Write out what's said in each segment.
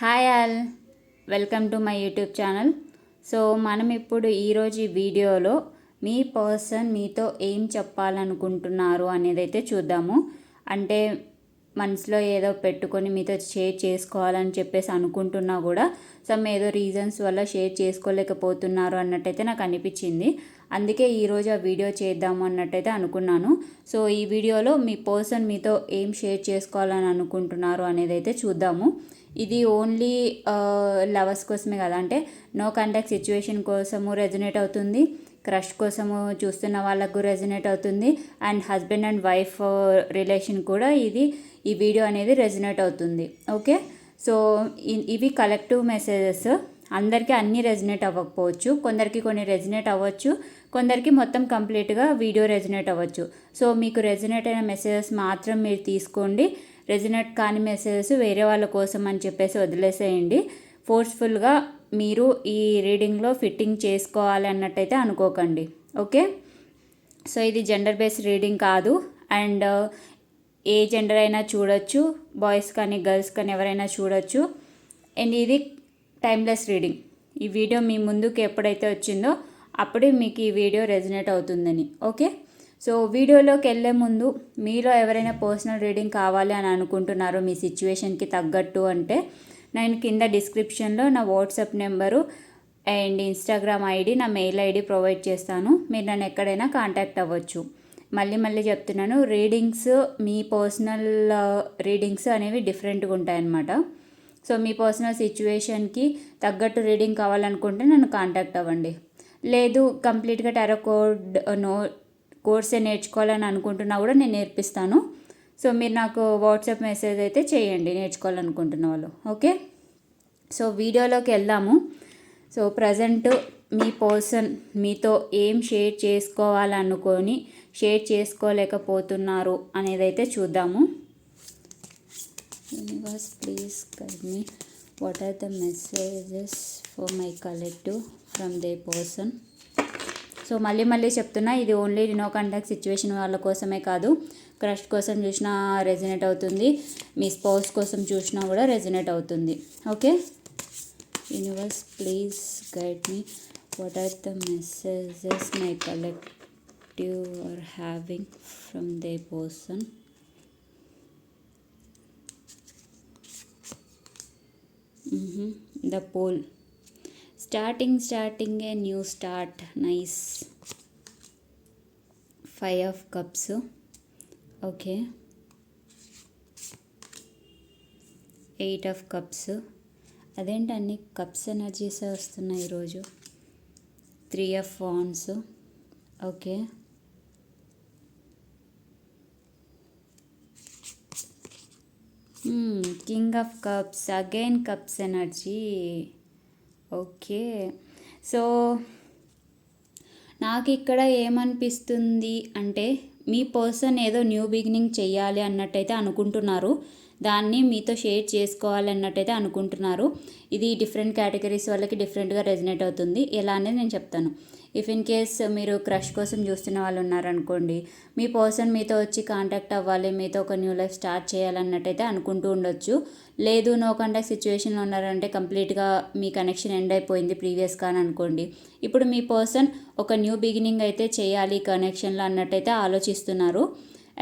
Hi all. Welcome to my YouTube channel. So మనం ఇప్పుడు ఈరోజు ఈ వీడియోలో మీ పర్సన్ మీతో ఏం చెప్పాలనుకుంటున్నారు అనేది అయితే చూద్దాము. అంటే మనసులో ఏదో పెట్టుకొని మీతో షేర్ చేసుకోవాలని చెప్పేసి అనుకుంటున్నా కూడా సమ్ ఏదో రీజన్స్ వల్ల షేర్ చేసుకోలేకపోతున్నారు అన్నట్టయితే నాకు అనిపించింది. అందుకే ఈరోజు ఆ వీడియో చేద్దాము అన్నట్టయితే అనుకున్నాను. సో ఈ వీడియోలో మీ పర్సన్ మీతో ఏం షేర్ చేసుకోవాలని అనుకుంటున్నారు అనేది అయితే చూద్దాము. ఇది ఓన్లీ లవర్స్ కోసమే కదా. అంటే నో కాంటాక్ట్ సిచ్యువేషన్ కోసము రెజనేట్ అవుతుంది. క్రష్ కోసము చూస్తున్న వాళ్ళకు రెజనేట్ అవుతుంది. And husband and wife relation కూడా ఇది ఈ వీడియో అనేది రెజనేట్ అవుతుంది. ఓకే సో ఇవి కలెక్టివ్ మెసేజెస్ అందరికీ అన్నీ రెజినేట్ అవ్వకపోవచ్చు. కొందరికి కొన్ని రెజినేట్ అవ్వచ్చు. కొందరికి మొత్తం కంప్లీట్గా వీడియో రెజినేట్ అవ్వచ్చు. సో మీకు రెజినేట్ అయిన మెసేజెస్ మాత్రం మీరు తీసుకోండి. రెజినేట్ కాని మెసేజెస్ వేరే వాళ్ళ కోసం అని చెప్పేసి వదిలేసేయండి. ఫోర్స్ఫుల్గా మీరు ఈ రీడింగ్లో ఫిట్టింగ్ చేసుకోవాలి అన్నట్టయితే అనుకోకండి. ఓకే సో ఇది జెండర్ బేస్డ్ రీడింగ్ కాదు. అండ్ ఏ జెండర్ అయినా చూడొచ్చు. బాయ్స్ కానీ గర్ల్స్ కానీ ఎవరైనా చూడొచ్చు. అండ్ ఇది టైమ్లెస్ రీడింగ్ ఈ వీడియో మీ ముందుకు ఎప్పుడైతే వచ్చిందో అప్పుడే మీకు ఈ వీడియో రెజినేట్ అవుతుందని. ఓకే సో వీడియోలోకి వెళ్ళే ముందు మీలో ఎవరైనా పర్సనల్ రీడింగ్ కావాలి అని అనుకుంటున్నారో మీ సిచ్యువేషన్కి తగ్గట్టు అంటే నేను కింద డిస్క్రిప్షన్లో నా WhatsApp number and Instagram ID నా మెయిల్ ఐడి ప్రొవైడ్ చేస్తాను. మీరు నన్ను ఎక్కడైనా కాంటాక్ట్ అవ్వచ్చు. మళ్ళీ మళ్ళీ చెప్తున్నాను రీడింగ్స్ మీ పర్సనల్ రీడింగ్స్ అనేవి డిఫరెంట్గా ఉంటాయన్నమాట. సో మీ పర్సనల్ సిచ్యువేషన్కి తగ్గట్టు రీడింగ్ కావాలనుకుంటే నన్ను కాంటాక్ట్ అవ్వండి. లేదు కంప్లీట్గా టెరకోడ్ నో కోర్సే నేర్చుకోవాలని అనుకుంటున్నా కూడా నేను నేర్పిస్తాను. సో మీరు నాకు వాట్సాప్ మెసేజ్ అయితే చేయండి నేర్చుకోవాలనుకుంటున్న వాళ్ళు. ఓకే? సో వీడియోలోకి వెళ్దాము. సో ప్రజెంట్ మీ పర్సన్ మీతో ఏం షేర్ చేసుకోవాలనుకొని షేర్ చేసుకోలేకపోతున్నారు అనేది అయితే చూద్దాము. Universe please guide me what are the messages for my collective from the person so మళ్ళీ మళ్ళీ చెప్తున్నా ఇది ఓన్లీ నో కాంటాక్ట్ సిచ్యువేషన్ వాళ్ళ కోసమే కాదు. క్రష్ కోసం చూసినా రెజినేట్ అవుతుంది. మీ స్పౌస్ కోసం చూసినా కూడా రెజినేట్ అవుతుంది. Okay universe please guide me what are the messages my collective are having from the person the pole starting starting a new start nice five of cups okay eight of cups అదేంటి అన్ని cups energies వస్తున్నాయి ఈరోజు? Three of fans okay king of cups again cups energy okay. So నాకు ఇక్కడ ఏమనిపిస్తుంది అంటే మీ person ఏదో న్యూ బిగినింగ్ చేయాలి అన్నట్టయితే అనుకుంటున్నారు. దాన్ని మీతో షేర్ చేసుకోవాలి అన్నట్టయితే అనుకుంటున్నారు. ఇది డిఫరెంట్ కేటగిరీస్ వాళ్ళకి డిఫరెంట్గా రెజినేట్ అవుతుంది. ఎలా అనేది నేను చెప్తాను. ఇఫ్ ఇన్ కేస్ మీరు క్రష్ కోసం చూస్తున్న వాళ్ళు ఉన్నారనుకోండి మీ పర్సన్ మీతో వచ్చి కాంటాక్ట్ అవ్వాలి మీతో ఒక న్యూ లైఫ్ స్టార్ట్ చేయాలన్నట్టయితే అనుకుంటూ ఉండొచ్చు. లేదు నో కాంటాక్ట్ సిచ్యువేషన్లో ఉన్నారంటే కంప్లీట్గా మీ కనెక్షన్ ఎండ్ అయిపోయింది ప్రీవియస్గా అని అనుకోండి. ఇప్పుడు మీ పర్సన్ ఒక న్యూ బిగినింగ్ అయితే చేయాలి కనెక్షన్లో అన్నట్టయితే ఆలోచిస్తున్నారు.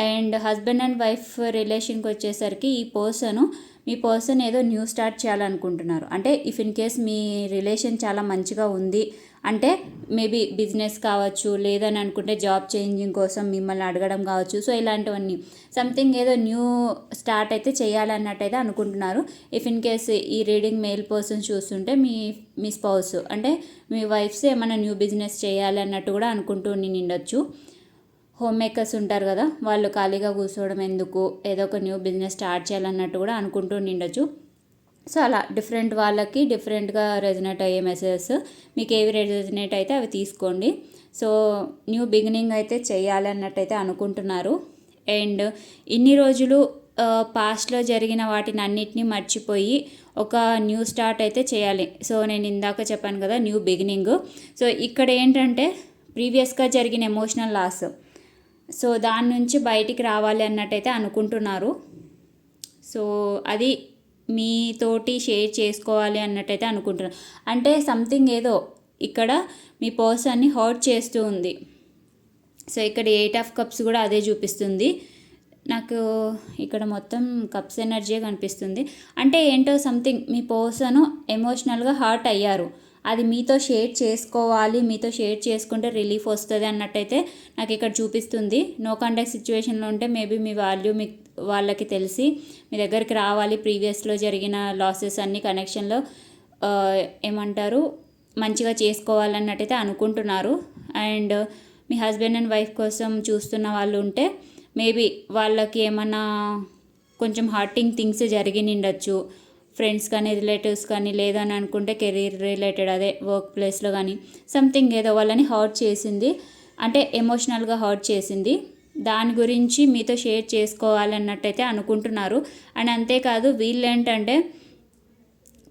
అండ్ హస్బెండ్ అండ్ వైఫ్ రిలేషన్కి వచ్చేసరికి ఈ పర్సన్ మీ పర్సన్ ఏదో న్యూ స్టార్ట్ చేయాలనుకుంటున్నారు. అంటే ఇఫ్ ఇన్ కేస్ మీ రిలేషన్ చాలా మంచిగా ఉంది అంటే మేబీ బిజినెస్ కావచ్చు లేదని అనుకుంటే జాబ్ చేంజింగ్ కోసం మిమ్మల్ని అడగడం కావచ్చు. సో ఇలాంటివన్నీ. సంథింగ్ ఏదో న్యూ స్టార్ట్ అయితే చేయాలన్నట్టయితే అనుకుంటున్నారు. ఇఫ్ ఇన్ కేస్ ఈ రీడింగ్ మెయిల్ పర్సన్ చూస్తుంటే మీ మీ స్పౌస్ అంటే మీ వైఫ్స్ ఏమైనా న్యూ బిజినెస్ చేయాలన్నట్టు కూడా అనుకుంటూ నిండొచ్చు హోమ్ మేకర్స్ ఉంటారు కదా వాళ్ళు ఖాళీగా కూర్చోవడం ఎందుకు? ఏదో ఒక న్యూ బిజినెస్ స్టార్ట్ చేయాలన్నట్టు కూడా అనుకుంటూ నిండొచ్చు సో అలా డిఫరెంట్ వాళ్ళకి డిఫరెంట్గా రెజినేట్ అయ్యే మెసేజెస్ మీకు ఏవి రెజినేట్ అయితే అవి తీసుకోండి. సో న్యూ బిగినింగ్ అయితే చేయాలి అన్నట్టయితే అనుకుంటున్నారు. అండ్ ఇన్ని రోజులు పాస్ట్లో జరిగిన వాటిని అన్నిటినీ మర్చిపోయి ఒక న్యూ స్టార్ట్ అయితే చేయాలి. సో నేను ఇందాక చెప్పాను కదా న్యూ బిగినింగ్. సో ఇక్కడ ఏంటంటే ప్రీవియస్గా జరిగిన ఎమోషనల్ లాస్. సో దాని నుంచి బయటికి రావాలి అన్నట్టయితే అనుకుంటున్నారు. సో అది మీతోటి షేర్ చేసుకోవాలి అన్నట్టయితే అనుకుంటున్నాను అంటే సంథింగ్ ఏదో ఇక్కడ మీ పర్సన్ని హర్ట్ చేస్తూ ఉంది. సో ఇక్కడ ఎయిట్ ఆఫ్ కప్స్ కూడా అదే చూపిస్తుంది. నాకు ఇక్కడ మొత్తం కప్స్ ఎనర్జీ కనిపిస్తుంది. అంటే ఏంటో సంథింగ్ మీ పర్సన్ ఎమోషనల్గా హర్ట్ అయ్యారు. అది మీతో షేర్ చేసుకోవాలి మీతో షేర్ చేసుకుంటే రిలీఫ్ వస్తుంది అన్నట్టయితే నాకు ఇక్కడ చూపిస్తుంది. నో కాంటాక్ట్ సిచ్యువేషన్లో ఉంటే మేబీ మీ వాల్యూ మీ వాళ్ళకి తెలిసి మీ దగ్గరికి రావాలి. ప్రీవియస్లో జరిగిన లాసెస్ అన్ని కనెక్షన్లో ఏమంటారు మంచిగా చేసుకోవాలన్నట్టయితే అనుకుంటున్నారు. అండ్ మీ హస్బెండ్ అండ్ వైఫ్ కోసం చూస్తున్న వాళ్ళు ఉంటే మేబీ వాళ్ళకి ఏమన్నా కొంచెం హార్టింగ్ థింగ్స్ జరిగి నిండొచ్చు ఫ్రెండ్స్ కానీ రిలేటివ్స్ కానీ లేదని అనుకుంటే కెరీర్ రిలేటెడ్ అదే వర్క్ ప్లేస్లో కానీ సంథింగ్ ఏదో వాళ్ళని హర్ట్ చేసింది. అంటే ఎమోషనల్గా హర్ట్ చేసింది. దాని గురించి మీతో షేర్ చేసుకోవాలన్నట్టయితే అనుకుంటున్నారు. అండ్ అంతేకాదు వీళ్ళు ఏంటంటే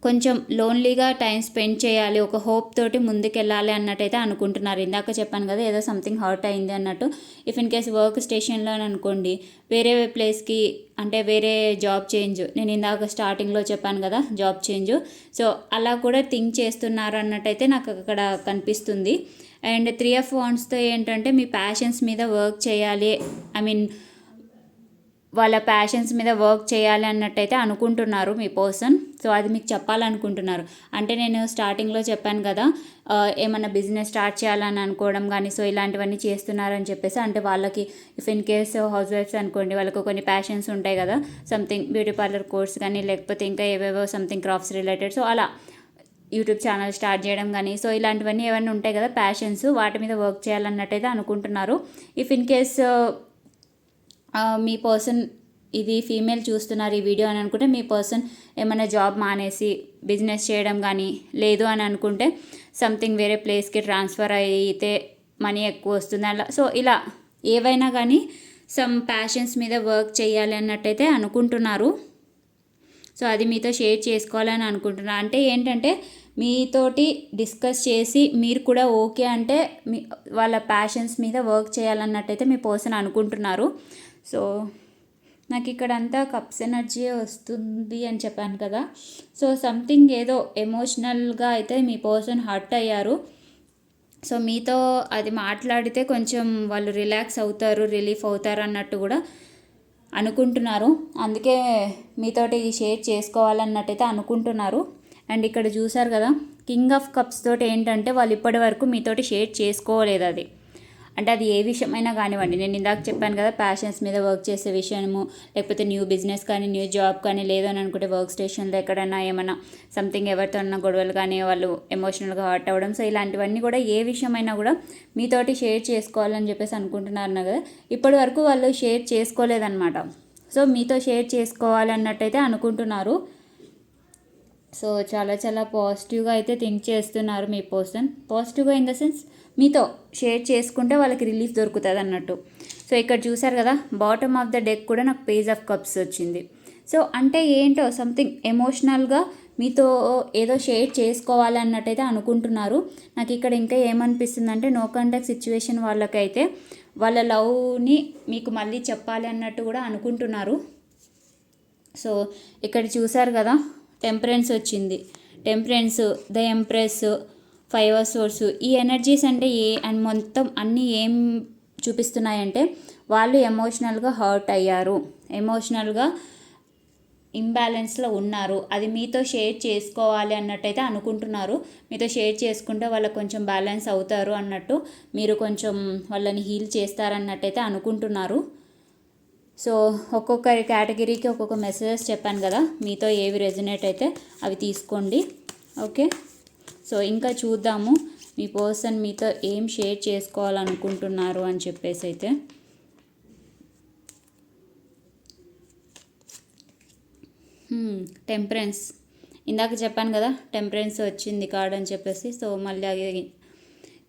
కొంచెం లోన్లీగా టైం స్పెండ్ చేయాలి ఒక హోప్ తోటి ముందుకెళ్ళాలి అన్నట్టయితే అనుకుంటున్నారు. ఇందాక చెప్పాను కదా ఏదో సంథింగ్ హర్ట్ అయింది అన్నట్టు. ఇఫ్ ఇన్ కేస్ వర్క్ స్టేషన్లో అనుకోండి వేరే ప్లేస్కి అంటే వేరే జాబ్ చేంజ్ నేను ఇందాక స్టార్టింగ్లో చెప్పాను కదా జాబ్ చేంజ్. సో అలా కూడా థింక్ చేస్తున్నారు అన్నట్టయితే నాకు అక్కడ కనిపిస్తుంది. అండ్ త్రీ ఆఫ్ వాండ్స్తో ఏంటంటే మీ ప్యాషన్స్ మీద వర్క్ చేయాలి. ఐ మీన్ వాళ్ళ ప్యాషన్స్ మీద వర్క్ చేయాలి అన్నట్టయితే అనుకుంటున్నారు మీ పర్సన్. సో అది మీకు చెప్పాలనుకుంటున్నారు. అంటే నేను స్టార్టింగ్లో చెప్పాను కదా ఏమన్నా బిజినెస్ స్టార్ట్ చేయాలని అనుకోవడం కానీ సో ఇలాంటివన్నీ చేస్తున్నారని చెప్పేసి అంటే వాళ్ళకి if in case house wives అనుకోండి వాళ్ళకు కొన్ని ప్యాషన్స్ ఉంటాయి కదా సంథింగ్ బ్యూటీ పార్లర్ కోర్స్ కానీ లేకపోతే ఇంకా ఏవేవో సంథింగ్ క్రాఫ్ట్స్ రిలేటెడ్ సో అలా యూట్యూబ్ ఛానల్ స్టార్ట్ చేయడం కానీ సో ఇలాంటివన్నీ ఏమైనా ఉంటాయి కదా ప్యాషన్స్ వాటి మీద వర్క్ చేయాలన్నట్టయితే అనుకుంటున్నారు. ఇఫ్ ఇన్ కేస్ మీ పర్సన్ ఇది ఫీమేల్ చూస్తున్నారు ఈ వీడియో అని అనుకుంటే మీ పర్సన్ ఏమైనా జాబ్ మానేసి బిజినెస్ చేయడం కానీ లేదు అని అనుకుంటే సంథింగ్ వేరే ప్లేస్కి ట్రాన్స్ఫర్ అయితే మనీ ఎక్కువ వస్తుంది అలా. సో ఇలా ఏవైనా కానీ సమ్ ప్యాషన్స్ మీద వర్క్ చేయాలి అన్నట్టయితే అనుకుంటున్నారు. సో అది మీతో షేర్ చేసుకోవాలని అనుకుంటున్నాను అంటే ఏంటంటే మీతోటి డిస్కస్ చేసి మీరు కూడా ఓకే అంటే మీ వాళ్ళ ప్యాషన్స్ మీద వర్క్ చేయాలన్నట్టయితే మీ పర్సన్ అనుకుంటున్నారు. సో నాకు ఇక్కడ అంతా కప్స్ ఎనర్జీ వస్తుంది అని చెప్పాను కదా. సో సంథింగ్ ఏదో ఎమోషనల్గా అయితే మీ పర్సన్ హర్ట్ అయ్యారు. సో మీతో అది మాట్లాడితే కొంచెం వాళ్ళు రిలాక్స్ అవుతారు రిలీఫ్ అవుతారు అన్నట్టు కూడా అనుకుంటున్నారు. అందుకే మీతోటి షేర్ చేసుకోవాలన్నట్టయితే అనుకుంటున్నారు. అండ్ ఇక్కడ చూసారు కదా కింగ్ ఆఫ్ కప్స్ తోటి ఏంటంటే వాళ్ళు ఇప్పటి వరకు మీతోటి షేర్ చేసుకోలేదు అది. అంటే అది ఏ విషయమైనా కానివ్వండి. నేను ఇందాక చెప్పాను కదా ప్యాషన్స్ మీద వర్క్ చేసే విషయము లేకపోతే న్యూ బిజినెస్ కానీ న్యూ జాబ్ కానీ లేదని అనుకుంటే వర్క్ స్టేషన్లో ఎక్కడైనా ఏమైనా సంథింగ్ ఎవరితో ఉన్న గొడవలు కానీ వాళ్ళు ఎమోషనల్గా హర్ట్ అవ్వడం. సో ఇలాంటివన్నీ కూడా ఏ విషయమైనా కూడా మీతోటి షేర్ చేసుకోవాలని చెప్పేసి అనుకుంటున్నారు కదా. ఇప్పటి వరకు వాళ్ళు షేర్ చేసుకోలేదన్నమాట. సో మీతో షేర్ చేసుకోవాలన్నట్టయితే అనుకుంటున్నారు. సో చాలా చాలా పాజిటివ్గా అయితే థింక్ చేస్తున్నారు మీ పర్సన్ పాజిటివ్గా ఇన్ ద సెన్స్ మీతో షేర్ చేసుకుంటే వాళ్ళకి రిలీఫ్ దొరుకుతుంది అన్నట్టు సో ఇక్కడ చూసారు కదా బాటమ్ ఆఫ్ ద డెక్ కూడా నాకు పేజ్ ఆఫ్ కప్స్ వచ్చింది. సో అంటే ఏంటో సంథింగ్ ఎమోషనల్గా మీతో ఏదో షేర్ చేసుకోవాలి అన్నట్టయితే అనుకుంటున్నారు. నాకు ఇక్కడ ఇంకా ఏమనిపిస్తుంది అంటే నో కాంటాక్ట్ సిచ్యువేషన్ వాళ్ళకైతే వాళ్ళ లవ్ని మీకు మళ్ళీ చెప్పాలి అన్నట్టు కూడా అనుకుంటున్నారు. సో ఇక్కడ చూసారు కదా టెంపరెన్స్ వచ్చింది. Temperance the empress five source. ఈ ఎనర్జీస్ అంటే ఏ అండ్ మొత్తం అన్నీ ఏం చూపిస్తున్నాయంటే వాళ్ళు ఎమోషనల్గా హర్ట్ అయ్యారు. ఎమోషనల్గా ఇంబ్యాలెన్స్లో ఉన్నారు. అది మీతో షేర్ చేసుకోవాలి అన్నట్టయితే అనుకుంటున్నారు. మీతో షేర్ చేసుకుంటే వాళ్ళకి కొంచెం బ్యాలెన్స్ అవుతారు అన్నట్టు మీరు కొంచెం వాళ్ళని హీల్ చేస్తారన్నట్టయితే అనుకుంటున్నారు. సో ఒక్కొక్కరి కేటగిరీకి ఒక్కొక్క మెసేజెస్ చెప్పాను కదా మీతో ఏవి రెజినేట్ అయితే అవి తీసుకోండి. ఓకే? సో ఇంకా చూద్దాము మీ పర్సన్ మీతో ఏం షేర్ చేసుకోవాలనుకుంటున్నారు అని చెప్పేసి అయితే. టెంపరెన్స్ ఇందాక చెప్పాను కదా టెంపరెన్స్ వచ్చింది కార్డ్ అని చెప్పేసి సో మళ్ళీ అది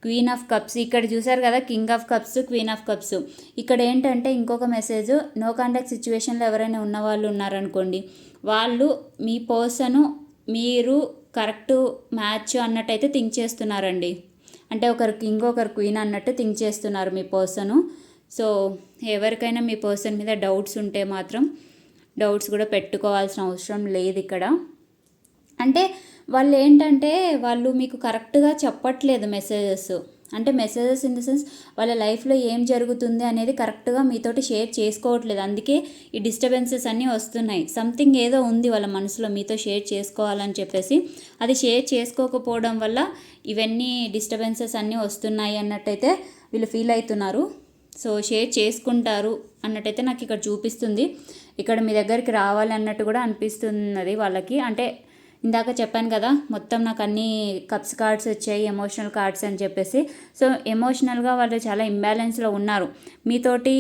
క్వీన్ ఆఫ్ కప్స్ ఇక్కడ చూసారు కదా king of cups queen of cups ఇక్కడ ఏంటంటే ఇంకొక మెసేజ్ నో కాంటాక్ట్ సిచ్యువేషన్లో ఎవరైనా ఉన్న వాళ్ళు ఉన్నారనుకోండి వాళ్ళు మీ పర్సను మీరు కరెక్ట్ మ్యాచ్ అన్నట్టయితే థింక్ చేస్తున్నారండి. అంటే ఒకరు కింగ్ ఒకరు క్వీన్ అన్నట్టు థింక్ చేస్తున్నారు మీ పర్సను. సో ఎవరికైనా మీ పర్సన్ మీద డౌట్స్ ఉంటే మాత్రం డౌట్స్ కూడా పెట్టుకోవాల్సిన అవసరం లేదు ఇక్కడ. అంటే వాళ్ళు ఏంటంటే వాళ్ళు మీకు కరెక్ట్గా చెప్పట్లేదు మెసేజెస్. అంటే మెసేజెస్ ఇన్ ద సెన్స్ వాళ్ళ లైఫ్లో ఏం జరుగుతుంది అనేది కరెక్ట్గా మీతోటి షేర్ చేసుకోవట్లేదు. అందుకే ఈ డిస్టర్బెన్సెస్ అన్నీ వస్తున్నాయి. సంథింగ్ ఏదో ఉంది వాళ్ళ మనసులో మీతో షేర్ చేసుకోవాలని చెప్పేసి. అది షేర్ చేసుకోకపోవడం వల్ల ఇవన్నీ డిస్టర్బెన్సెస్ అన్నీ వస్తున్నాయి అన్నట్టయితే వీళ్ళు ఫీల్ అవుతున్నారు. సో షేర్ చేసుకుంటారు అన్నట్టయితే నాకు ఇక్కడ చూపిస్తుంది. ఇక్కడ మీ దగ్గరికి రావాలి అన్నట్టు కూడా అనిపిస్తున్నది వాళ్ళకి. అంటే ఇందాక చెప్పాను కదా మొత్తం నాకు అన్ని కప్స్ కార్డ్స్ వచ్చాయి ఎమోషనల్ కార్డ్స్ అని చెప్పేసి. సో ఎమోషనల్గా వాళ్ళు చాలా ఇంబ్యాలెన్స్లో ఉన్నారు. మీతోటి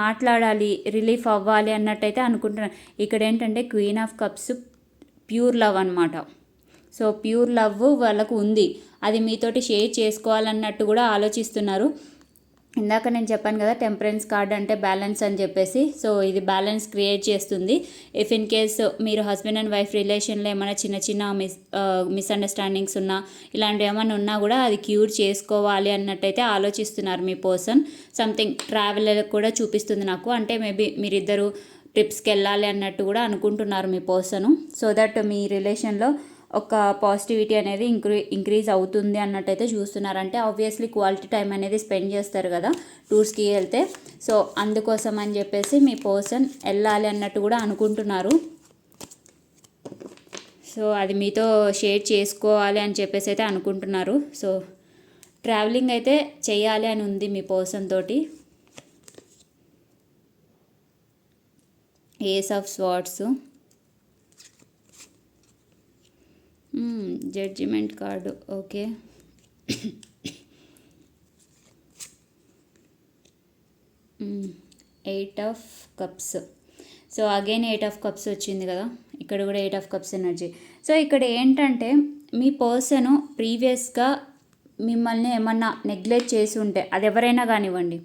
మాట్లాడాలి రిలీఫ్ అవ్వాలి అన్నట్టయితే అనుకుంటున్నాను. ఇక్కడ ఏంటంటే queen of cups pure love అనమాట సో ప్యూర్ లవ్ వాళ్ళకు ఉంది. అది మీతోటి షేర్ చేసుకోవాలన్నట్టు కూడా ఆలోచిస్తున్నారు. ఇందాక నేను చెప్పాను కదా టెంపరెన్స్ కార్డ్ అంటే బ్యాలెన్స్ అని చెప్పేసి. సో ఇది బ్యాలెన్స్ క్రియేట్ చేస్తుంది. ఇఫ్ ఇన్ కేస్ మీరు హస్బెండ్ అండ్ వైఫ్ రిలేషన్లో ఏమైనా చిన్న చిన్న మిస్ మిస్అండర్స్టాండింగ్స్ ఉన్నా ఇలాంటివి ఏమైనా ఉన్నా కూడా అది క్యూర్ చేసుకోవాలి అన్నట్టయితే ఆలోచిస్తున్నారు మీ పర్సన్ సంథింగ్ ట్రావెల్ కూడా చూపిస్తుంది నాకు. అంటే మేబీ మీరిద్దరు ట్రిప్స్కి వెళ్ళాలి అన్నట్టు కూడా అనుకుంటున్నారు మీ పర్సను సో దట్ మీ రిలేషన్లో ఒక పాజిటివిటీ అనేది ఇంక్రీ ఇంక్రీజ్ అవుతుంది అన్నట్టయితే చూస్తున్నారు అంటే ఆబ్వియస్లీ క్వాలిటీ టైం అనేది స్పెండ్ చేస్తారు కదా టూర్స్కి వెళ్తే. సో అందుకోసం అని చెప్పేసి మీ పర్సన్ వెళ్ళాలి అన్నట్టు కూడా అనుకుంటున్నారు. సో అది మీతో షేర్ చేసుకోవాలి అని చెప్పేసి అయితే అనుకుంటున్నారు. సో ట్రావెలింగ్ అయితే చేయాలి అని ఉంది మీ పర్సన్ తోటి. Ace of swords judgement card okay eight of cups so again eight of cups వచ్చింది కదా? ఇక్కడ కూడా eight of cups energy so ఇక్కడ ఏంటంటే మీ పర్సన్ ప్రీవియస్గా మిమ్మల్ని ఏమన్నా నెగ్లెక్ట్ చేసి ఉంటే అది ఎవరైనా కానివ్వండి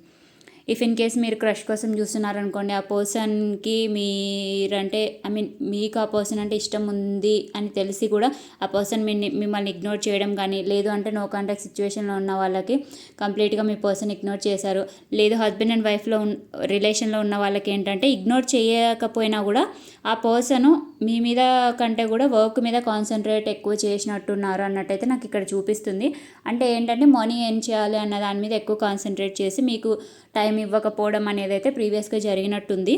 ఇఫ్ ఇన్ కేస్ మీరు క్రష్ కోసం చూస్తున్నారనుకోండి ఆ పర్సన్కి మీరంటే ఐ మీన్ మీకు ఆ పర్సన్ అంటే ఇష్టం ఉంది అని తెలిసి కూడా ఆ పర్సన్ మీ మిమ్మల్ని ఇగ్నోర్ చేయడం కానీ లేదు అంటే నో కాంటాక్ట్ సిచ్యువేషన్లో ఉన్న వాళ్ళకి కంప్లీట్గా మీ పర్సన్ ఇగ్నోర్ చేశారు. లేదు హస్బెండ్ అండ్ వైఫ్లో రిలేషన్లో ఉన్న వాళ్ళకి ఏంటంటే ఇగ్నోర్ చేయకపోయినా కూడా ఆ పర్సన్ మీ మీద కంటే కూడా వర్క్ మీద కాన్సన్ట్రేట్ ఎక్కువ చేసినట్టున్నారు అన్నట్టయితే నాకు ఇక్కడ చూపిస్తుంది. అంటే ఏంటంటే మనీ ఏం చేయాలి అన్న దాని మీద ఎక్కువ కాన్సన్ట్రేట్ చేసి మీకు టైం ఇవ్వకపోవడం అనేది అయితే ప్రీవియస్గా జరిగినట్టుంది.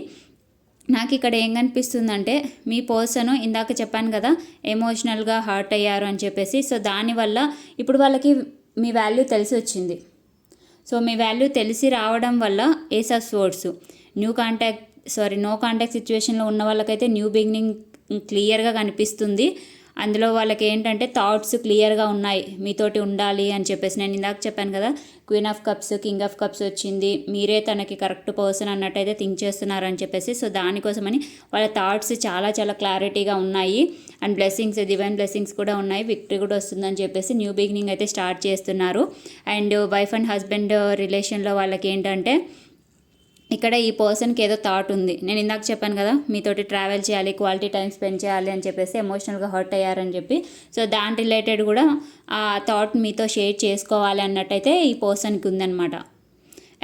నాకు ఇక్కడ ఏం కనిపిస్తుందంటే మీ పర్సన్ ఇందాక చెప్పాను కదా ఎమోషనల్గా హర్ట్ అయ్యారు అని చెప్పేసి. సో దానివల్ల ఇప్పుడు వాళ్ళకి మీ వాల్యూ తెలిసి వచ్చింది. సో మీ వాల్యూ తెలిసి రావడం వల్ల ace of swords new contact sorry no contact సిచ్యువేషన్లో ఉన్న వాళ్ళకైతే న్యూ బిగినింగ్ క్లియర్గా కనిపిస్తుంది. అందులో వాళ్ళకి ఏంటంటే థాట్స్ క్లియర్గా ఉన్నాయి మీతోటి ఉండాలి అని చెప్పేసి. నేను ఇందాక చెప్పాను కదా queen of cups king of cups వచ్చింది మీరే తనకి కరెక్ట్ పర్సన్ అన్నట్టయితే థింక్ చేస్తున్నారని చెప్పేసి. సో దానికోసమని వాళ్ళ థాట్స్ చాలా చాలా క్లారిటీగా ఉన్నాయి. అండ్ బ్లెస్సింగ్స్ డివైన్ బ్లెస్సింగ్స్ కూడా ఉన్నాయి విక్టరీ కూడా వస్తుందని చెప్పేసి న్యూ బిగినింగ్ అయితే స్టార్ట్ చేస్తున్నారు. అండ్ వైఫ్ అండ్ హస్బెండ్ రిలేషన్లో వాళ్ళకి ఏంటంటే ఇక్కడ ఈ పర్సన్కి ఏదో థాట్ ఉంది. నేను ఇందాక చెప్పాను కదా మీతోటి ట్రావెల్ చేయాలి క్వాలిటీ టైం స్పెండ్ చేయాలి అని చెప్పేసి ఎమోషనల్గా హర్ట్ అయ్యారని చెప్పి. సో దాని రిలేటెడ్ కూడా ఆ థాట్ మీతో షేర్ చేసుకోవాలి అన్నట్టయితే ఈ పర్సన్కి ఉందన్నమాట.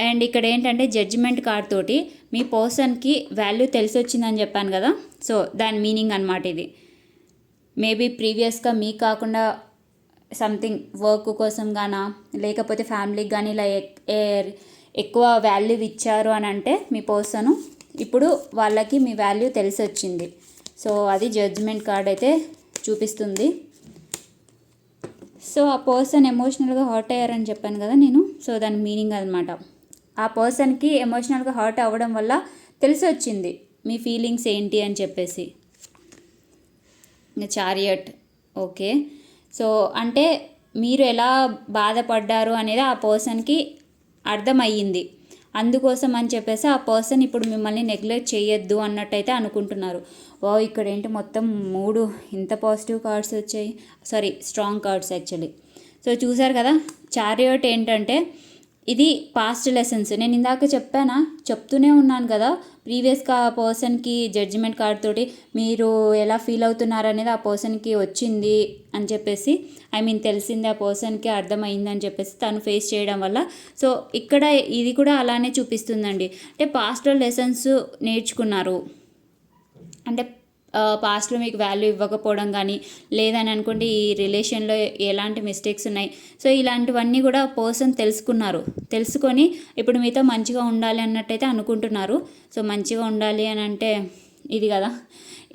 అండ్ ఇక్కడ ఏంటంటే జడ్జిమెంట్ కార్డ్ తోటి మీ పర్సన్కి వాల్యూ తెలిసి వచ్చిందని చెప్పాను కదా సో దాని మీనింగ్ అనమాట ఇది. మేబీ ప్రీవియస్గా మీ కాకుండా సంథింగ్ వర్క్ కోసం గానా లేకపోతే ఫ్యామిలీకి కానీ ఇలా ఎక్కువ వాల్యూ ఇచ్చారు అని అంటే మీ పర్సన్ ఇప్పుడు వాళ్ళకి మీ వాల్యూ తెలిసి వచ్చింది సో అది జడ్జ్మెంట్ కార్డ్ అయితే చూపిస్తుంది. సో ఆ పర్సన్ ఎమోషనల్గా హర్ట్ అయ్యారని చెప్పాను కదా నేను. సో దాని మీనింగ్ అనమాట ఆ పర్సన్కి ఎమోషనల్గా హర్ట్ అవ్వడం వల్ల తెలిసి వచ్చింది మీ ఫీలింగ్స్ ఏంటి అని చెప్పేసి. చారియట్ ఓకే సో అంటే మీరు ఎలా బాధపడ్డారు అనేది ఆ పర్సన్కి అర్థమయ్యింది. అందుకోసం అని చెప్పేసి ఆ పర్సన్ ఇప్పుడు మిమ్మల్ని నెగ్లెక్ట్ చేయొద్దు అన్నట్టయితే అనుకుంటున్నారు. ఓ ఇక్కడ ఏంటి మొత్తం మూడు ఇంత పాజిటివ్ కార్డ్స్ వచ్చాయి. Sorry strong cards actually. So చూసారు కదా చారియోట్ ఏంటంటే ఇది పాస్ట్ లెసన్స్ నేను ఇందాక చెప్పానా? చెప్తూనే ఉన్నాను కదా ప్రీవియస్గా ఆ పర్సన్కి జడ్జిమెంట్ కార్డ్ తోటి మీరు ఎలా ఫీల్ అవుతున్నారు అనేది ఆ పర్సన్కి వచ్చింది అని చెప్పేసి ఐ మీన్ తెలిసింది ఆ పర్సన్కి అర్థమైంది అని చెప్పేసి తను ఫేస్ చేయడం వల్ల. సో ఇక్కడ ఇది కూడా అలానే చూపిస్తుందండి. అంటే పాస్ట్లో లెసన్స్ నేర్చుకున్నారు. అంటే పాస్ట్లో మీకు వాల్యూ ఇవ్వకపోవడం కానీ లేదని అనుకోండి ఈ రిలేషన్లో ఎలాంటి మిస్టేక్స్ ఉన్నాయి. సో ఇలాంటివన్నీ కూడా పర్సన్ తెలుసుకున్నారు. తెలుసుకొని ఇప్పుడు మీతో మంచిగా ఉండాలి అన్నట్టయితే అనుకుంటున్నారు. సో మంచిగా ఉండాలి అని అంటే ఇది కదా.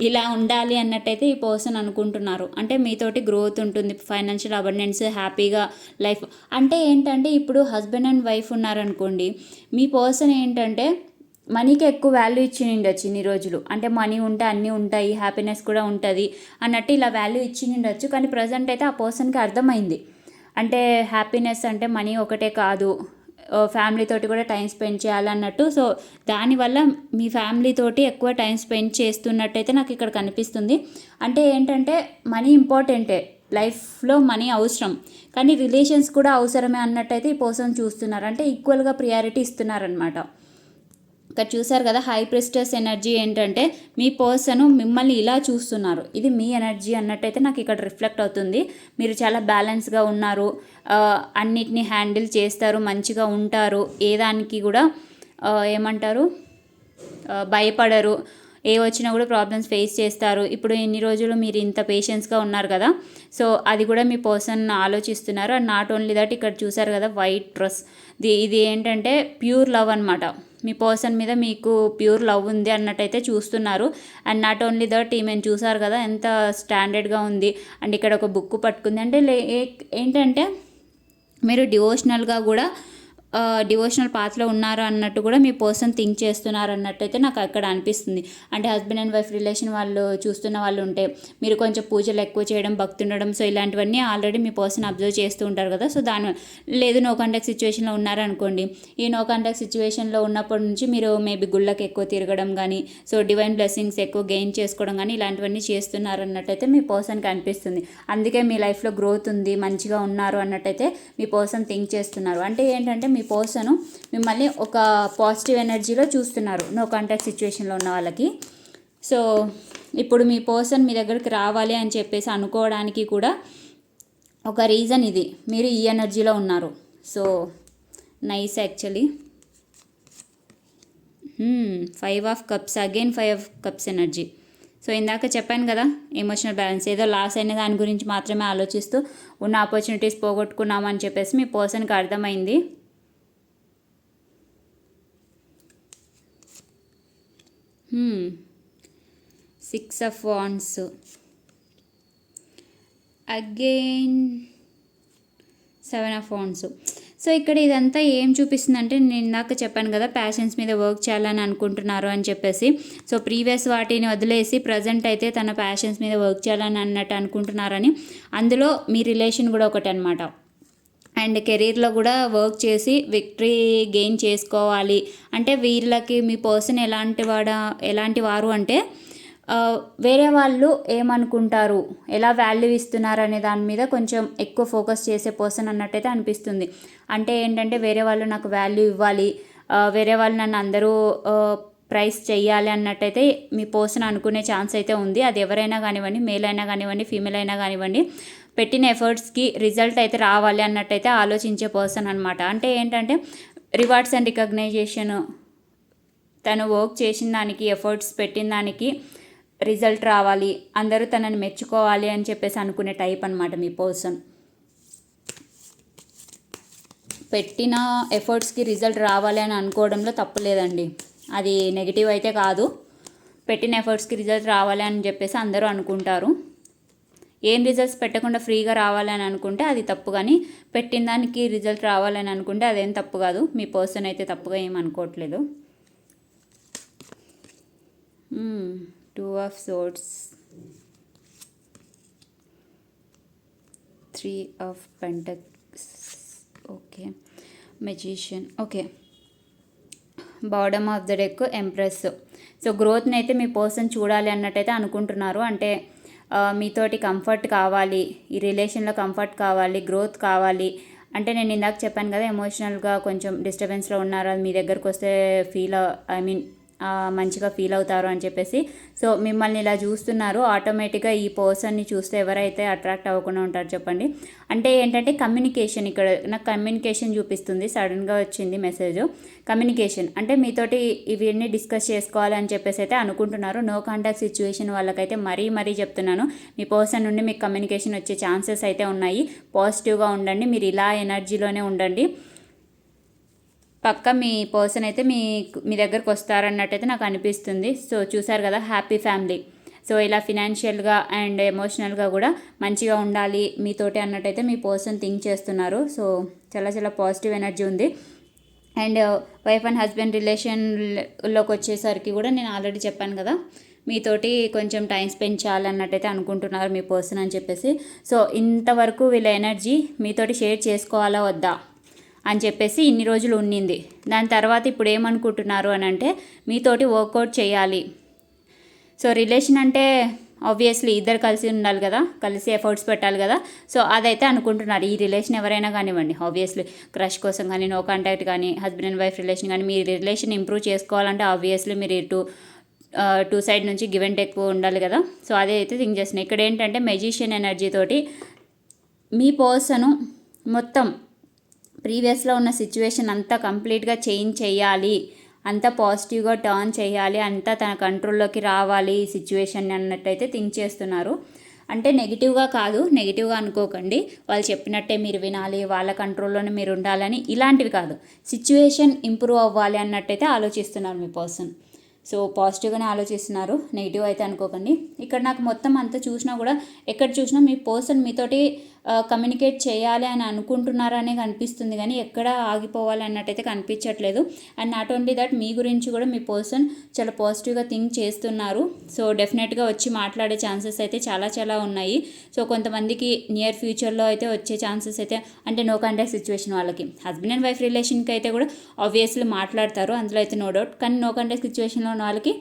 ఇలా ఉండాలి అన్నట్టయితే ఈ పర్సన్ అనుకుంటున్నారు. అంటే మీతోటి గ్రోత్ ఉంటుంది ఫైనాన్షియల్ అబండెన్స్ హ్యాపీగా లైఫ్ అంటే ఏంటంటే ఇప్పుడు హస్బెండ్ అండ్ వైఫ్ ఉన్నారనుకోండి మీ పర్సన్ ఏంటంటే మనీకి ఎక్కువ వాల్యూ ఇచ్చి ఉండొచ్చు ఇన్ని రోజులు. అంటే మనీ ఉంటే అన్నీ ఉంటాయి హ్యాపీనెస్ కూడా ఉంటుంది అన్నట్టు ఇలా వాల్యూ ఇచ్చి ఉండొచ్చు కానీ ప్రజెంట్ అయితే ఆ పర్సన్కి అర్థమైంది. అంటే హ్యాపీనెస్ అంటే మనీ ఒకటే కాదు. ఫ్యామిలీతోటి కూడా టైం స్పెండ్ చేయాలన్నట్టు. సో దానివల్ల మీ ఫ్యామిలీ తోటి ఎక్కువ టైం స్పెండ్ చేస్తున్నట్టయితే నాకు ఇక్కడ కనిపిస్తుంది. అంటే ఏంటంటే మనీ ఇంపార్టెంటే లైఫ్లో మనీ అవసరం. కానీ రిలేషన్స్ కూడా అవసరమే అన్నట్టయితే ఈ పర్సన్ చూస్తున్నారు. అంటే ఈక్వల్గా ప్రియారిటీ ఇస్తున్నారనమాట ఇక్కడ చూసారు కదా హై ప్రెస్టర్స్ ఎనర్జీ ఏంటంటే మీ పర్సన్ మిమ్మల్ని ఇలా చూస్తున్నారు. ఇది మీ ఎనర్జీ అన్నట్టయితే నాకు ఇక్కడ రిఫ్లెక్ట్ అవుతుంది. మీరు చాలా బ్యాలెన్స్గా ఉన్నారు. అన్నిటినీ హ్యాండిల్ చేస్తారు మంచిగా ఉంటారు. ఏ దానికి కూడా ఏమంటారు? భయపడరు. ఏ వచ్చినా కూడా ప్రాబ్లమ్స్ ఫేస్ చేస్తారు. ఇప్పుడు ఎన్ని రోజులు మీరు ఇంత పేషెన్స్గా ఉన్నారు కదా సో అది కూడా మీ పర్సన్ ఆలోచిస్తున్నారు. అండ్ నాట్ ఓన్లీ దట్ ఇక్కడ చూసారు కదా వైట్ డ్రెస్ ఇది ఏంటంటే ప్యూర్ లవ్ అనమాట మీ పర్సన్ మీద మీకు ప్యూర్ లవ్ ఉంది అన్నట్టయితే చూస్తున్నారు. అండ్ నాట్ ఓన్లీ దట్ ఈమె చూసారు కదా ఎంత స్టాండర్డ్గా ఉంది. అండ్ ఇక్కడ ఒక బుక్ పట్టుకుంది. అంటే ఏంటంటే మీరు డివోషనల్గా కూడా డివోషనల్ పాత్రలో ఉన్నారు అన్నట్టు కూడా మీ పర్సన్ థింక్ చేస్తున్నారు అన్నట్టు అయితే నాకు అక్కడ అనిపిస్తుంది. అంటే హస్బెండ్ అండ్ వైఫ్ రిలేషన్ వాళ్ళు చూస్తున్న వాళ్ళు ఉంటే మీరు కొంచెం పూజలు ఎక్కువ చేయడం భక్తి ఉండడం సో ఇలాంటివన్నీ ఆల్రెడీ మీ పర్సన్ అబ్జర్వ్ చేస్తూ ఉంటారు కదా. సో దాని లేదు నో కాంటాక్ట్ సిచ్యువేషన్లో ఉన్నారనుకోండి ఈ నో కాంటాక్ట్ సిచ్యువేషన్లో ఉన్నప్పటి నుంచి మీరు మేబీ గుళ్ళకి ఎక్కువ తిరగడం కానీ సో డివైన్ బ్లెస్సింగ్స్ ఎక్కువ గెయిన్ చేసుకోవడం కానీ ఇలాంటివన్నీ చేస్తున్నారు అన్నట్టయితే మీ పర్సన్కి అనిపిస్తుంది. అందుకే మీ లైఫ్లో గ్రోత్ ఉంది మంచిగా ఉన్నారు అన్నట్టయితే మీ పర్సన్ థింక్ చేస్తున్నారు. అంటే ఏంటంటే మీ మీ పర్సన్ మిమ్మల్ని ఒక పాజిటివ్ ఎనర్జీలో చూస్తున్నారు నో కాంటాక్ట్ సిచ్యువేషన్లో ఉన్న వాళ్ళకి. సో ఇప్పుడు మీ పర్సన్ మీ దగ్గరికి రావాలి అని చెప్పేసి అనుకోవడానికి కూడా ఒక రీజన్ ఇది. మీరు ఈ ఎనర్జీలో ఉన్నారు. So nice actually. Five of cups again five of cups energy. So ఇందాక చెప్పాను కదా ఎమోషనల్ బ్యాలెన్స్. ఏదో లాస్ అయిన దాని గురించి మాత్రమే ఆలోచిస్తూ ఉన్న ఆపర్చునిటీస్ పోగొట్టుకున్నామని చెప్పేసి మీ పర్సన్కి అర్థమైంది. Six of wands again seven of wands so ఇక్కడ ఇదంతా ఏం చూపిస్తుందంటే నేను ఇందాక చెప్పాను కదా ప్యాషన్స్ మీద వర్క్ చేయాలని అనుకుంటున్నారు అని చెప్పేసి. సో ప్రీవియస్ వాటిని వదిలేసి ప్రజెంట్ అయితే తన ప్యాషన్స్ మీద వర్క్ చేయాలని అన్నట్టు అనుకుంటున్నారని. అందులో మీ రిలేషన్ కూడా ఒకటి అనమాట అండ్ కెరీర్లో కూడా వర్క్ చేసి విక్టరీ గెయిన్ చేసుకోవాలి. అంటే వీళ్ళకి మీ పర్సన్ ఎలాంటి వాడ ఎలాంటి వారు అంటే వేరే వాళ్ళు ఏమనుకుంటారు? ఎలా వాల్యూ ఇస్తున్నారు అనే దాని మీద కొంచెం ఎక్కువ ఫోకస్ చేసే పర్సన్ అన్నట్టయితే అనిపిస్తుంది. అంటే ఏంటంటే వేరే వాళ్ళు నాకు వాల్యూ ఇవ్వాలి వేరే వాళ్ళు నన్ను అందరూ ప్రైస్ చేయాలి అన్నట్టయితే మీ పర్సన్ అనుకునే ఛాన్స్ అయితే ఉంది. అది ఎవరైనా కానివ్వండి మేల్ అయినా కానివ్వండి ఫీమేల్ అయినా కానివ్వండి పెట్టిన ఎఫర్ట్స్కి రిజల్ట్ అయితే రావాలి అన్నట్టయితే ఆలోచించే పర్సన్ అనమాట అంటే ఏంటంటే రివార్డ్స్ అండ్ రికగ్నైజేషన్ తను వర్క్ చేసిన దానికి ఎఫర్ట్స్ పెట్టిన దానికి రిజల్ట్ రావాలి. అందరూ తనని మెచ్చుకోవాలి అని చెప్పేసి అనుకునే టైప్ అనమాట మీ పర్సన్. పెట్టిన ఎఫర్ట్స్కి రిజల్ట్ రావాలి అని అనుకోవడంలో తప్పు లేదండి. అది నెగిటివ్ అయితే కాదు. పెట్టిన ఎఫర్ట్స్కి రిజల్ట్ రావాలి అని చెప్పేసి అందరూ అనుకుంటారు. ఏం రిజల్ట్స్ పెట్టకుండా ఫ్రీగా రావాలని అనుకుంటే అది తప్పు కానీ పెట్టిన దానికి రిజల్ట్ రావాలని అనుకుంటే అదేం తప్పు కాదు. మీ పర్సన్ అయితే తప్పుగా ఏం అనుకోవట్లేదు. Two of swords three of pentacles okay magician okay bottom of the deck empress so గ్రోత్ని అయితే మీ పర్సన్ చూడాలి అన్నట్టయితే అనుకుంటున్నారు. అంటే మీతోటి కంఫర్ట్ కావాలి ఈ రిలేషన్లో కంఫర్ట్ కావాలి గ్రోత్ కావాలి. అంటే నేను ఇందాక చెప్పాను కదా ఎమోషనల్గా కొంచెం డిస్టర్బెన్స్లో ఉన్నారు అది మీ దగ్గరకు వస్తే ఫీల్ ఐ మీన్ మంచిగా ఫీల్ అవుతారు అని చెప్పేసి. సో మిమ్మల్ని ఇలా చూస్తున్నారు. ఆటోమేటిక్గా ఈ పర్సన్ని చూస్తే ఎవరైతే అట్రాక్ట్ అవ్వకుండా ఉంటారు చెప్పండి. అంటే ఏంటంటే కమ్యూనికేషన్ ఇక్కడ నాకు కమ్యూనికేషన్ చూపిస్తుంది. సడన్గా వచ్చింది మెసేజ్. కమ్యూనికేషన్. అంటే మీతోటి ఇవన్నీ డిస్కస్ చేసుకోవాలని చెప్పేసి అయితే అనుకుంటున్నారు. నో కాంటాక్ట్ సిచ్యువేషన్ వాళ్ళకైతే మరీ మరీ చెప్తున్నాను. మీ పర్సన్ నుండి మీకు కమ్యూనికేషన్ వచ్చే ఛాన్సెస్ అయితే ఉన్నాయి. పాజిటివ్గా ఉండండి. మీరు ఇలా ఎనర్జీలోనే ఉండండి. పక్క మీ పర్సన్ అయితే మీ మీ దగ్గరకు వస్తారన్నట్టయితే నాకు అనిపిస్తుంది. సో చూసారు కదా హ్యాపీ ఫ్యామిలీ సో ఇలా ఫినాన్షియల్గా అండ్ ఎమోషనల్గా కూడా మంచిగా ఉండాలి మీతోటి అన్నట్టయితే మీ పర్సన్ థింక్ చేస్తున్నారు. సో చాలా చాలా పాజిటివ్ ఎనర్జీ ఉంది. అండ్ వైఫ్ అండ్ హస్బెండ్ రిలేషన్లోకి వచ్చేసరికి కూడా నేను ఆల్రెడీ చెప్పాను కదా మీతోటి కొంచెం టైం స్పెండ్ చేయాలన్నట్టయితే అనుకుంటున్నారు మీ పర్సన్ అని చెప్పేసి. సో ఇంతవరకు వీళ్ళ ఎనర్జీ మీతోటి షేర్ చేసుకోవాలా వద్దా? అని చెప్పేసి ఇన్ని రోజులు ఉండింది దాని తర్వాత ఇప్పుడు ఏమనుకుంటున్నారు అని అంటే మీతోటి వర్కౌట్ చేయాలి. సో రిలేషన్ అంటే ఆబ్వియస్లీ ఇద్దరు కలిసి ఉండాలి కదా కలిసి ఎఫర్ట్స్ పెట్టాలి కదా. సో అదైతే అనుకుంటున్నారు. ఈ రిలేషన్ ఎవరైనా కానివ్వండి ఆబ్వియస్లీ క్రష్ కోసం కానీ నో కాంటాక్ట్ కానీ హస్బెండ్ అండ్ వైఫ్ రిలేషన్ కానీ మీ రిలేషన్ ఇంప్రూవ్ చేసుకోవాలంటే ఆబ్వియస్లీ మీరు ఇటు టూ సైడ్ నుంచి గివ్ అండ్ ఎక్కువ ఉండాలి కదా. సో అదే అయితే థింక్ చేస్తున్నాయి ఇక్కడ ఏంటంటే మెజిషియన్ ఎనర్జీ తోటి మీ పర్సను మొత్తం ప్రీవియస్లో ఉన్న సిచ్యువేషన్ అంతా కంప్లీట్గా చేంజ్ చేయాలి అంతా పాజిటివ్గా టర్న్ చేయాలి అంతా తన కంట్రోల్లోకి రావాలి ఈ సిచ్యువేషన్ అన్నట్టయితే థింక్ చేస్తున్నారు. అంటే నెగిటివ్గా కాదు నెగిటివ్గా అనుకోకండి. వాళ్ళు చెప్పినట్టే మీరు వినాలి వాళ్ళ కంట్రోల్లోనే మీరు ఉండాలని ఇలాంటివి కాదు. సిచ్యువేషన్ ఇంప్రూవ్ అవ్వాలి అన్నట్టయితే ఆలోచిస్తున్నారు మీ పర్సన్. సో పాజిటివ్గానే ఆలోచిస్తున్నారు నెగిటివ్ అయితే అనుకోకండి. ఇక్కడ నాకు మొత్తం అంతా చూసినా కూడా ఎక్కడ చూసినా మీ పర్సన్ మీతోటి కమ్యూనికేట్ చేయాలి అని అనుకుంటున్నారనే కనిపిస్తుంది కానీ ఎక్కడ ఆగిపోవాలి అన్నట్టయితే కనిపించట్లేదు. అండ్ నాట్ ఓన్లీ దట్ మీ గురించి కూడా మీ పర్సన్ చాలా పాజిటివ్గా థింక్ చేస్తున్నారు. సో డెఫినెట్గా వచ్చి మాట్లాడే ఛాన్సెస్ అయితే చాలా చాలా ఉన్నాయి. సో కొంతమందికి నియర్ ఫ్యూచర్లో అయితే వచ్చే ఛాన్సెస్ అయితే అంటే నో కాంటాక్ట్ సిచ్యువేషన్ వాళ్ళకి. హస్బెండ్ అండ్ వైఫ్ రిలేషన్కి అయితే కూడా ఆబ్వియస్లీ మాట్లాడతారు. అందులో అయితే నో డౌట్ కానీ నో కాంటాక్ట్ సిచ్యువేషన్లో ఉన్న వాళ్ళకి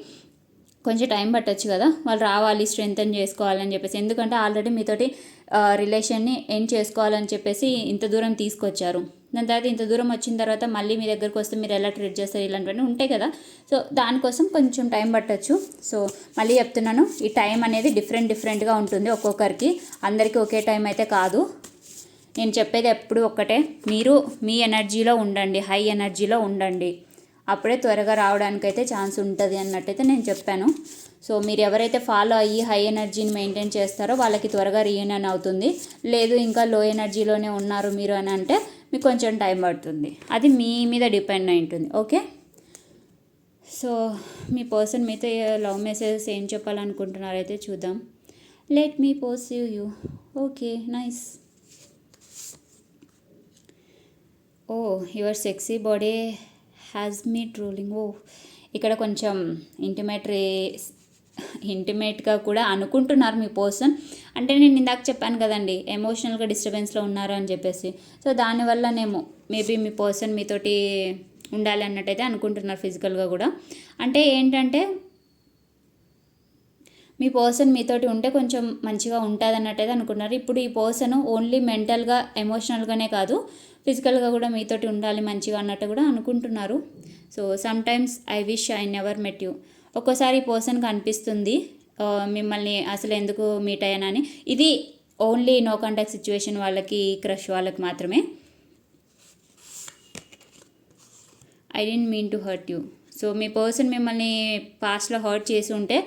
కొంచెం టైం పట్టచ్చు కదా. వాళ్ళు రావాలి స్ట్రెంగ్తన్ చేసుకోవాలని చెప్పేసి. ఎందుకంటే ఆల్రెడీ మీతోటి రిలేషన్ని ఎండ్ చేసుకోవాలని చెప్పేసి ఇంత దూరం తీసుకొచ్చారు. దాని తర్వాత ఇంత దూరం వచ్చిన తర్వాత మళ్ళీ మీ దగ్గరకు వస్తే మీరు ఎలా ట్రీట్ చేస్తారు ఇలాంటివన్నీ ఉంటాయి కదా. సో దానికోసం కొంచెం టైం పట్టొచ్చు. సో మళ్ళీ చెప్తున్నాను ఈ టైం అనేది డిఫరెంట్ డిఫరెంట్గా ఉంటుంది ఒక్కొక్కరికి. అందరికీ ఒకే టైం అయితే కాదు. నేను చెప్పేది ఎప్పుడు ఒక్కటే. మీరు మీ ఎనర్జీలో ఉండండి హై ఎనర్జీలో ఉండండి. అప్పుడే త్వరగా రావడానికైతే ఛాన్స్ ఉంటుంది అన్నట్టయితే నేను చెప్పాను. సో మీరు ఎవరైతే ఫాలో అయ్యి హై ఎనర్జీని మెయింటైన్ చేస్తారో వాళ్ళకి త్వరగా రీయూనియన్ అవుతుంది. లేదు ఇంకా లో ఎనర్జీలోనే ఉన్నారు మీరు అని అంటే మీకు కొంచెం టైం పడుతుంది. అది మీ మీద డిపెండ్ అయి ఉంటుంది. ఓకే? సో మీ పర్సన్ మీతో లవ్ మెసేజెస్ ఏం చెప్పాలనుకుంటున్నారో అయితే చూద్దాం. Let me perceive you okay nice oh your sexy body has me trolling oh ఇక్కడ కొంచెం ఇంటిమేట్ రే ఇంటిమేట్గా కూడా అనుకుంటున్నారు మీ పర్సన్ అంటే నేను ఇందాక చెప్పాను కదండి ఎమోషనల్గా డిస్టర్బెన్స్లో ఉన్నారు అని చెప్పేసి. సో దానివల్లనేమో మేబీ మీ పర్సన్ మీతోటి ఉండాలి అన్నట్టయితే అనుకుంటున్నారు ఫిజికల్గా కూడా. అంటే ఏంటంటే మీ పర్సన్ మీతోటి ఉంటే కొంచెం మంచిగా ఉంటుంది అన్నట్టయితే అనుకున్నారు. ఇప్పుడు ఈ పర్సన్ ఓన్లీ మెంటల్గా ఎమోషనల్గానే కాదు ఫిజికల్గా కూడా మీతోటి ఉండాలి మంచిగా అన్నట్టు కూడా అనుకుంటున్నారు. So sometimes I wish I never met you ఒక్కోసారి పర్సన్కి అనిపిస్తుంది మిమ్మల్ని అసలు ఎందుకు మీట్ అయ్యానని ఇది ఓన్లీ నో కాంటాక్ట్ సిచ్యువేషన్ వాళ్ళకి క్రష్ వాళ్ళకి మాత్రమే. I didn't mean to hurt you so me person మిమ్మల్ని పాస్ట్లో హర్ట్ చేసి ఉంటే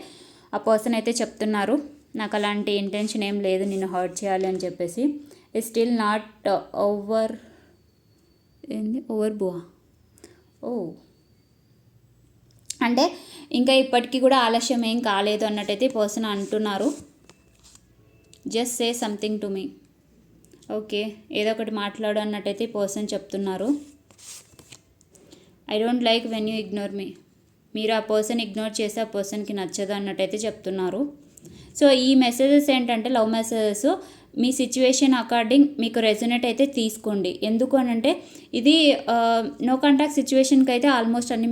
ఆ పర్సన్ అయితే చెప్తున్నారు నాకు అలాంటి ఇంటెన్షన్ ఏం లేదు నేను హర్ట్ చేయాలి అని చెప్పేసి. ఇట్ స్టిల్ నాట్ ఓవర్ ఏంది? ఓవర్ బువా? ఓ. అంటే ఇంకా ఇప్పటికీ కూడా ఆలస్యం ఏం కాలేదు అన్నట్టయితే ఈ పర్సన్ అంటున్నారు. Just say something to me. Okay ఏదో ఒకటి మాట్లాడు అన్నట్టయితే ఈ పర్సన్ చెప్తున్నారు. I don't like when you ignore me. మీరు ఆ పర్సన్ ఇగ్నోర్ చేస్తే ఆ పర్సన్కి నచ్చదు అన్నట్టయితే చెప్తున్నారు. సో ఈ మెసేజెస్ ఏంటంటే లవ్ మెసేజెస్ మీ సిచ్యువేషన్ అకార్డింగ్ మీకు రెజొనేట్ అయితే తీసుకోండి. ఎందుకు అనంటే ఇది నో కాంటాక్ట్ సిచ్యువేషన్కి అయితే ఆల్మోస్ట్ అన్ని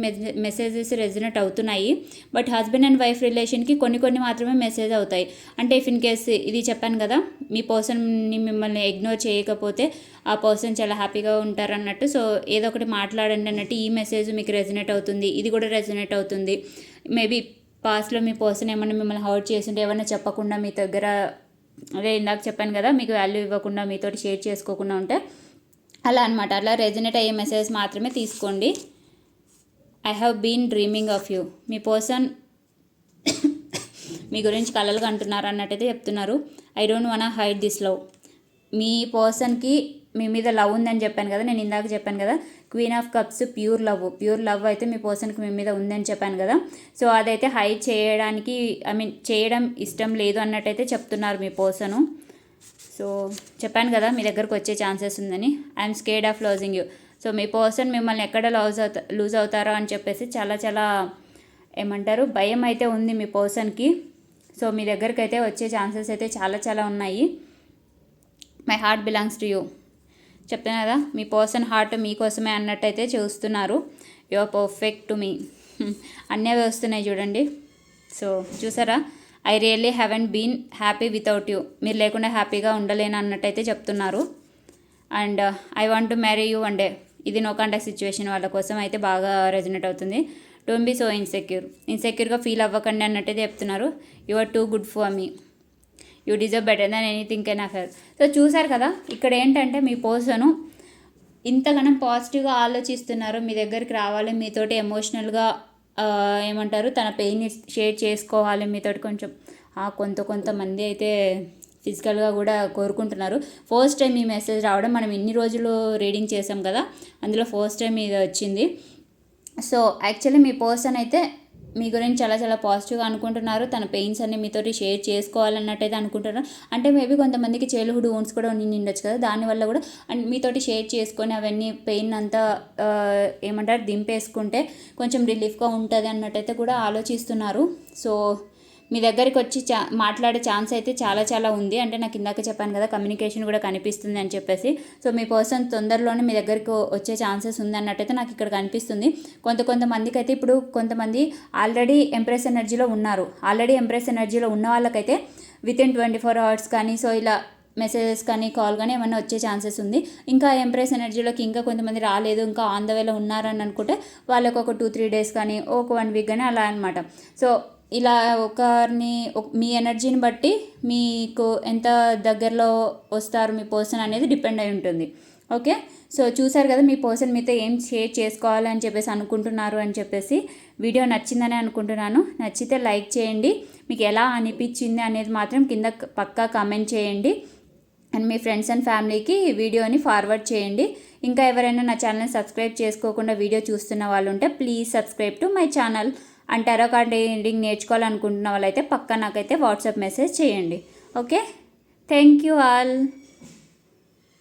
మెసేజెస్ రెజొనేట్ అవుతున్నాయి. బట్ హస్బెండ్ అండ్ వైఫ్ రిలేషన్కి కొన్ని కొన్ని మాత్రమే మెసేజ్ అవుతాయి. అంటే ఇఫ్ ఇన్ కేస్ ఇది చెప్పాను కదా మీ పర్సన్ని మిమ్మల్ని ఇగ్నోర్ చేయకపోతే ఆ పర్సన్ చాలా హ్యాపీగా ఉంటారు అన్నట్టు సో ఏదో ఒకటి మాట్లాడండి అన్నట్టు ఈ మెసేజ్ మీకు రెజొనేట్ అవుతుంది. ఇది కూడా రెజొనేట్ అవుతుంది. మేబీ పాస్ట్లో మీ పర్సన్ ఏమైనా మిమ్మల్ని హర్ట్ చేస్తుంటే ఏమైనా చెప్పకుండా మీ దగ్గర అదే ఇందాక చెప్పాను కదా మీకు వాల్యూ ఇవ్వకుండా మీతోటి షేర్ చేసుకోకుండా ఉంటే అలా అనమాట అలా రెజినేట్ అయ్యే మెసేజ్ మాత్రమే తీసుకోండి. I have been dreaming of you me person మీ గురించి కలలుగా అంటున్నారు అన్నట్టయితే చెప్తున్నారు. I don't want hide this love మీ పర్సన్కి మీ మీద లవ్ ఉందని చెప్పాను కదా నేను ఇందాక చెప్పాను కదా queen of cups pure love pure love అయితే మీ పర్సన్కి మీ మీద ఉందని చెప్పాను కదా. సో అదైతే హైడ్ చేయడానికి ఐ మీన్ చేయడం ఇష్టం లేదు అన్నట్టయితే చెప్తున్నారు మీ పర్సను సో చెప్పాను కదా మీ దగ్గరకు వచ్చే ఛాన్సెస్ ఉందని. I'm scared of losing you so me person మిమ్మల్ని ఎక్కడ లూజ్ అవుతా లూజ్ అవుతారో అని చెప్పేసి చాలా చాలా ఏమంటారు? భయం అయితే ఉంది మీ పర్సన్కి సో మీ దగ్గరికి అయితే వచ్చే ఛాన్సెస్ అయితే చాలా చాలా ఉన్నాయి. My heart belongs to you చెప్తాను కదా మీ పర్సన్ హార్ట్ మీకోసమే అన్నట్టయితే చూస్తున్నారు. Your perfect to me. అన్నీ వస్తున్నాయి చూడండి. సో చూసారా? I really haven't been happy without you. మీరు లేకుండా హ్యాపీగా ఉండలేను అన్నట్టయితే చెప్తున్నారు. And I want to marry you one day. ఇది నో కాంటాక్ట్ సిచ్యువేషన్ వాళ్ళ కోసం అయితే బాగా రెజనేట్ అవుతుంది. Don't be so insecure. ఇన్సెక్యూర్గా feel అవ్వకండి అన్నట్టయితే చెప్తున్నారు. You are too good for me. You deserve better than anything can affair so చూసారు కదా ఇక్కడ ఏంటంటే మీ పర్సను ఇంతగానం పాజిటివ్గా ఆలోచిస్తున్నారు మీ దగ్గరికి రావాలి మీతోటి ఎమోషనల్గా ఏమంటారు తన పెయిన్ షేర్ చేసుకోవాలి మీతోటి కొంచెం కొంత కొంతమంది అయితే ఫిజికల్గా కూడా కోరుకుంటున్నారు. ఫస్ట్ టైం ఈ మెసేజ్ రావడం మనం ఇన్ని రోజులు రీడింగ్ చేసాం కదా అందులో ఫస్ట్ టైం ఇది వచ్చింది. సో యాక్చువల్లీ మీ పర్సన్ అయితే మీ గురించి చాలా చాలా పాజిటివ్గా అనుకుంటున్నారు. తన పెయిన్స్ అన్ని మీతోటి షేర్ చేసుకోవాలన్నట్టయితే అనుకుంటున్నారు. అంటే మేబీ కొంతమందికి చైల్డ్హుడ్ ఓన్స్ కూడా ఉండి ఉండొచ్చు కదా. దానివల్ల కూడా అండ్ మీతోటి షేర్ చేసుకొని అవన్నీ పెయిన్ అంతా ఏమంటారు దింపేసుకుంటే కొంచెం రిలీఫ్గా ఉంటుంది అన్నట్టయితే కూడా ఆలోచిస్తున్నారు. సో మీ దగ్గరికి వచ్చి చా మాట్లాడే ఛాన్స్ అయితే చాలా చాలా ఉంది. అంటే నాకు ఇందాక చెప్పాను కదా కమ్యూనికేషన్ కూడా కనిపిస్తుంది అని చెప్పేసి. సో మీ పర్సన్ తొందరలోనే మీ దగ్గరికి వచ్చే ఛాన్సెస్ ఉంది అన్నట్టయితే నాకు ఇక్కడ కనిపిస్తుంది. కొంత కొంతమందికి అయితే ఇప్పుడు కొంతమంది ఆల్రెడీ ఎంప్రెస్ ఎనర్జీలో ఉన్నారు. ఆల్రెడీ ఎంప్రెస్ ఎనర్జీలో ఉన్న వాళ్ళకైతే with in twenty four hours కానీ సో ఇలా మెసేజెస్ కానీ కాల్ కానీ ఏమైనా వచ్చే ఛాన్సెస్ ఉంది. ఇంకా ఎంప్రెస్ ఎనర్జీలోకి ఇంకా కొంతమంది రాలేదు ఇంకా ఆన్ ద వేలో ఉన్నారని అనుకుంటే వాళ్ళకి ఒక టూ త్రీ డేస్ కానీ ఒక వన్ వీక్ కానీ అలా అనమాట సో ఇలా ఒకరిని మీ ఎనర్జీని బట్టి మీకు ఎంత దగ్గరలో వస్తారు మీ పర్సన్ అనేది డిపెండ్ అయి ఉంటుంది. ఓకే? సో చూసారు కదా మీ పర్సన్ మీతో ఏం షేర్ చేసుకోవాలని చెప్పేసి అనుకుంటున్నారు అని చెప్పేసి వీడియో నచ్చిందని అనుకుంటున్నాను. నచ్చితే లైక్ చేయండి. మీకు ఎలా అనిపించింది అనేది మాత్రం కింద పక్కా కామెంట్ చేయండి. అండ్ మీ ఫ్రెండ్స్ అండ్ ఫ్యామిలీకి వీడియోని ఫార్వర్డ్ చేయండి. ఇంకా ఎవరైనా నా ఛానల్ని సబ్స్క్రైబ్ చేసుకోకుండా వీడియో చూస్తున్న వాళ్ళు ఉంటే please subscribe to my channel. అంటారో కార్డ్ రీడింగ్ నేర్చుకోవాలనుకుంటున్న వాళ్ళైతే పక్క నాకైతే వాట్సాప్ మెసేజ్ చేయండి. Okay thank you all